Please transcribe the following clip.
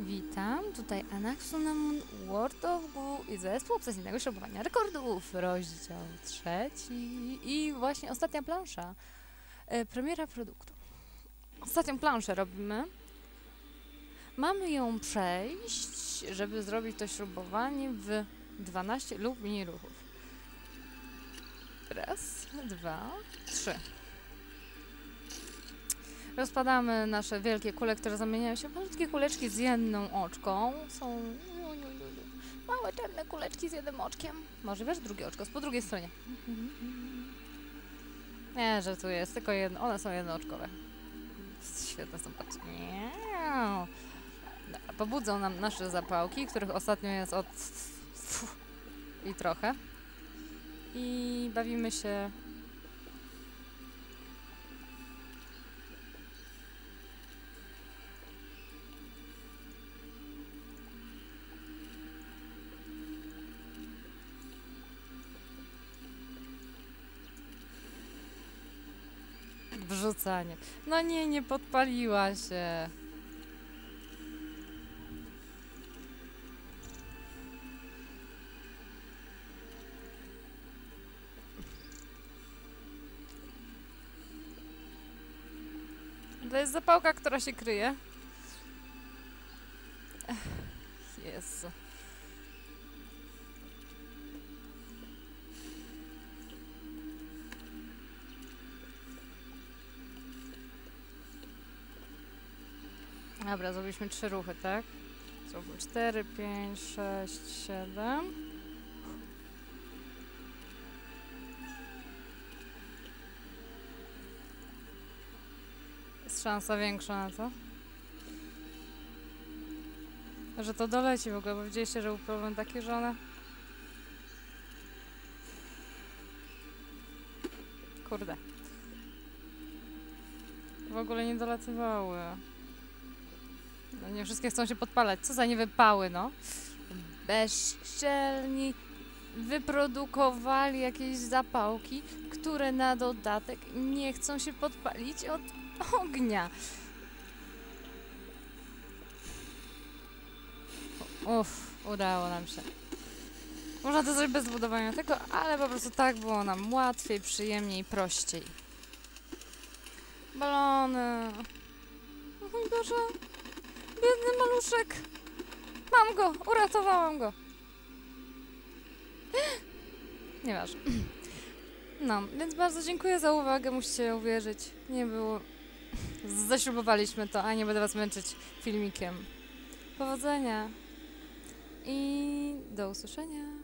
Witam, tutaj Anaxunamon World of Goo i zespół obsesyjnego śrubowania rekordów, rozdział trzeci i właśnie ostatnia plansza, e, premiera produktu. Ostatnią planszę robimy. Mamy ją przejść, żeby zrobić to śrubowanie w 12 lub mniej ruchów. Raz, dwa, trzy. Rozpadamy nasze wielkie kule, które zamieniają się w malutkie kuleczki z jedną oczką. Są ju, ju, ju. małe czarne kuleczki z jednym oczkiem. Może wiesz, drugie oczko, jest po drugiej stronie. Nie, że tu jest tylko jedno. One są jednooczkowe. Świetne są, patrz. Nie. Dobra, Pobudzą nam nasze zapałki, których ostatnio jest od... I trochę. I bawimy się Wrzucanie. No nie, nie podpaliła się. To jest zapałka, która się kryje. Jezu. Dobra, zrobiliśmy trzy ruchy, tak? Zróbmy cztery, pięć, sześć, siedem. Jest szansa większa na to. Że to doleci w ogóle, bo widzieliście, że był problem taki, że one... Kurde. W ogóle nie dolatywały. No nie wszystkie chcą się podpalać. Co za niewypały, no. Bezczelni wyprodukowali jakieś zapałki, które na dodatek nie chcą się podpalić od ognia. Uff, udało nam się. Można to zrobić bez budowania tego, ale po prostu tak było nam łatwiej, przyjemniej, prościej. Balony. Boże. Biedny maluszek. Mam go, uratowałam go. Nieważne. No, więc bardzo dziękuję za uwagę, musicie uwierzyć. Nie było... Zaśrubowaliśmy to, a nie będę was męczyć filmikiem. Powodzenia i do usłyszenia.